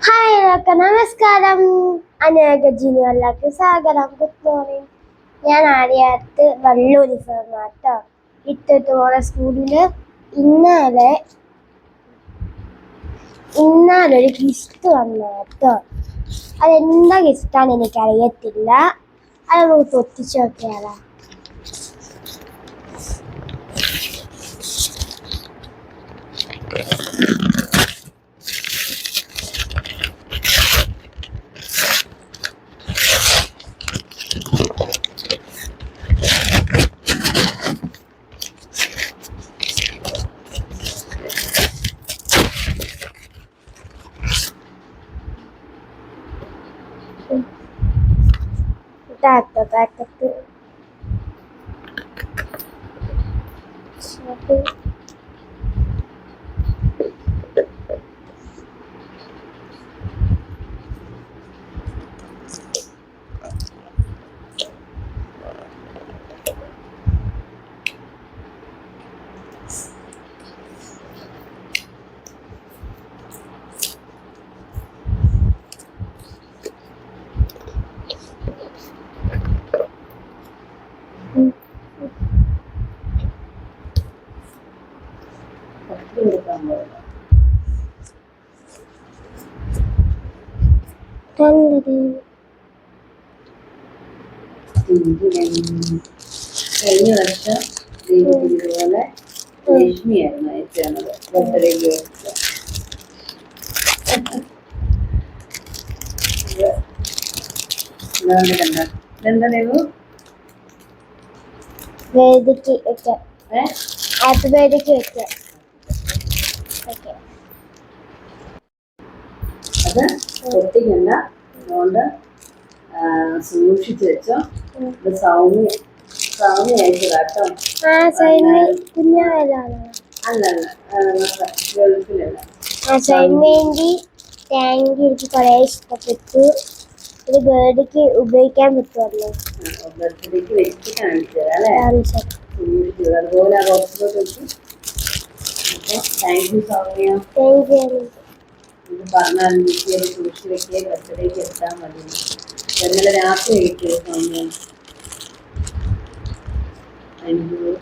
Hi ഒക്കെ നമസ്കാരം അനേക ജിനു എല്ലാവർക്കും സ്വാഗതം ഗുഡ് മോർണിംഗ് ഞാൻ ആര്യാത്ത് വള്ളൂരി കേട്ടോ ഇട്ടിട്ട് പോണ സ്കൂളിൽ ഇന്നലെ ഇന്നലെ ഒരു ഗിഫ്റ്റ് വന്നു കേട്ടോ. അതെന്താ ഗിഫ്റ്റാന്ന് എനിക്കറിയത്തില്ല. അത് നമുക്ക് നോക്കിയാലോ. так, так, так. കഴിഞ്ഞ വർഷം ഇതുപോലെ ലക്ഷ്മിയായിരുന്നു അയച്ചു തന്നത് ബർത്ത്ഡേക്ക് ഇതെന്താ ദൈവു വേദിക്ക് വെക്കാം. ഏ? ഹാപ്പി ബർത്ത്ഡേക്ക് വെക്കാം. അത് പൊട്ടിക്കണ്ട. അതുകൊണ്ട് സൂക്ഷിച്ചു വെച്ചോ. ഇത് സൗമ്യ ഗൾഫിലല്ല. ടാങ്ക് എനിക്ക് കുറേ ഇഷ്ടപ്പെട്ടു. ഇത് ബേർഡിക്ക് ഉപയോഗിക്കാൻ പറ്റുമല്ലോ. ബർത്ത്ഡേക്ക് വെച്ച് കാണിച്ചു തരാം അല്ലേ? അതാണ് ശരി. സൂക്ഷിച്ചത് അതുപോലെ ആ ബോക്സിലോട്ട് വെച്ചു. അപ്പോൾ താങ്ക് യു സൗമ്യ ഇത് പറഞ്ഞാൽ വീട്ടിൽ സൂക്ഷിച്ച് വെക്കുക ബർത്ത്ഡേക്ക് എടുത്താൽ മതി ഇന്നലെ രാത്രി കഴിക്കുക സൗമ്യ താങ്ക് യു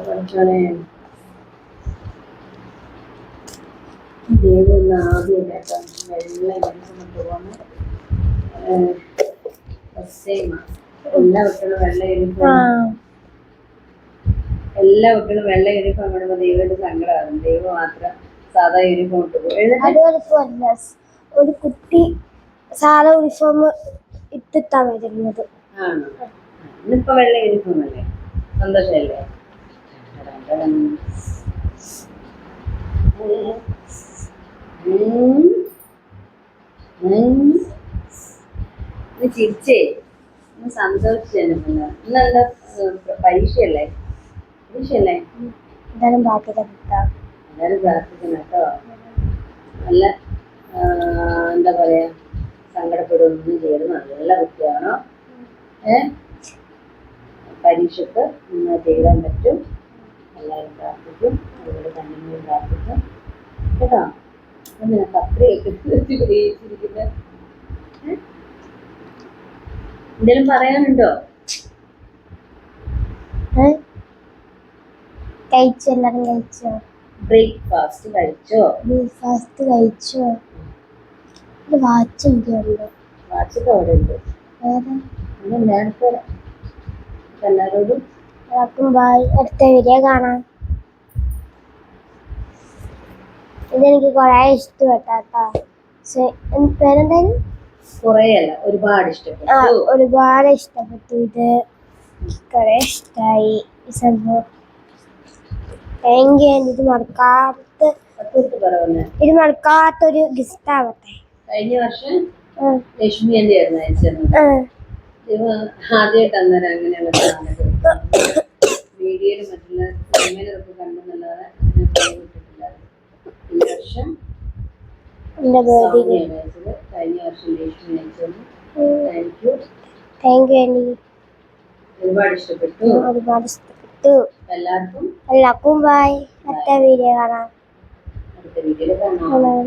പഠിച്ചോനെ ദൈവം ഒന്ന് ആദ്യം കേട്ടോ വെള്ള മനസ്സിന് എല്ലാ കുട്ടികളും വെള്ള യൂണിഫോം എല്ലാ കുട്ടികളും വെള്ള യൂണിഫോം ഇടുമ്പോൾ ദൈവത്തിന്റെ സങ്കടമാണ് ദൈവം മാത്രം സാധാ യൂണിഫോം ഇട്ട് പോകും ഒരു കുട്ടി സാധാ യൂണിഫോം ഇട്ടിട്ടാ വരുന്നത് ആണോ ഇന്നിപ്പോ വെള്ള യൂണിഫോം അല്ലേ സന്തോഷമല്ലേ ചിരിച്ചേ സന്തോഷിച്ചല്ലോ പരീക്ഷയല്ലേ? പരീക്ഷയല്ലേ? എന്തായാലും കിട്ടാം എല്ലാവരും പ്രാർത്ഥിക്കണം കേട്ടോ. നല്ല എന്താ പറയാ സങ്കടപ്പെടുകയൊന്നും ചെയ്ത് നല്ല കുട്ടിയാണോ? ഏ? പരീക്ഷക്ക് നിങ്ങൾ ചെയ്യാൻ പറ്റും. എല്ലാവരും പ്രാർത്ഥിക്കും. അതുപോലെ തന്നെ പ്രാർത്ഥിക്കും. കേട്ടോ? നിനക്ക് അത്രയൊക്കെ പ്രതീക്ഷിച്ചിരിക്കുന്നത് എന്തെങ്കിലും പറയാനുണ്ടോ? ഏ? കഴിച്ചോ എല്ലാരും കഴിച്ചോ? ബ്രേക്ക്ഫാസ്റ്റ് കഴിച്ചോ? ബ്രേക്ക്ഫാസ്റ്റ് കഴിച്ചോ? ഒരു വാച്ച് വാച്ച് അവിടെ ഉണ്ട് വേറെ? അങ്ങനെ നേരത്തെ എല്ലാവരോടും എല്ലാവർക്കും ബായ് അടുത്ത വീഡിയോ കാണാം. ഇതെനിക്ക് കുറേ ഇഷ്ടപ്പെട്ടാട്ടോ പേരെന്തായാലും ഒരുപാട് ഇഷ്ടപ്പെട്ടു. ഒരുപാട് ഇഷ്ടപ്പെട്ടു. ഇത് കുറേ ഇഷ്ടമായി ഈ സംഭവം. താങ്ക് യു ഇത് മറക്കാത്ത ഇത് മറക്കാത്തൊരു ഗിഫ്റ്റ് ആവട്ടെ. കഴിഞ്ഞ വർഷം ലക്ഷ്മി എന്റെ ആയിരുന്നു ആദ്യമായിട്ട് അന്നേരം അങ്ങനെയുള്ള മറ്റുള്ള സിനിമയിലൊക്കെ കണ്ടെന്നല്ലാതെ അങ്ങനെ പ്രയോഗിച്ചിട്ടില്ല ഈ വർഷം എന്റെ ബേർഡേ അയച്ചത്. കഴിഞ്ഞ വർഷം ലക്ഷ്മി അയച്ചത് thank you thank you aunty ഒരുപാട് ഇഷ്ടപ്പെട്ടു. ഒരുപാട് ഇഷ്ടപ്പെട്ടു. എല്ലാവർക്കും എല്ലാവർക്കും ബൈ അടുത്ത വീഡിയോ കാണാം. അടുത്ത വീഡിയോയിൽ കാണാം. കാണാം.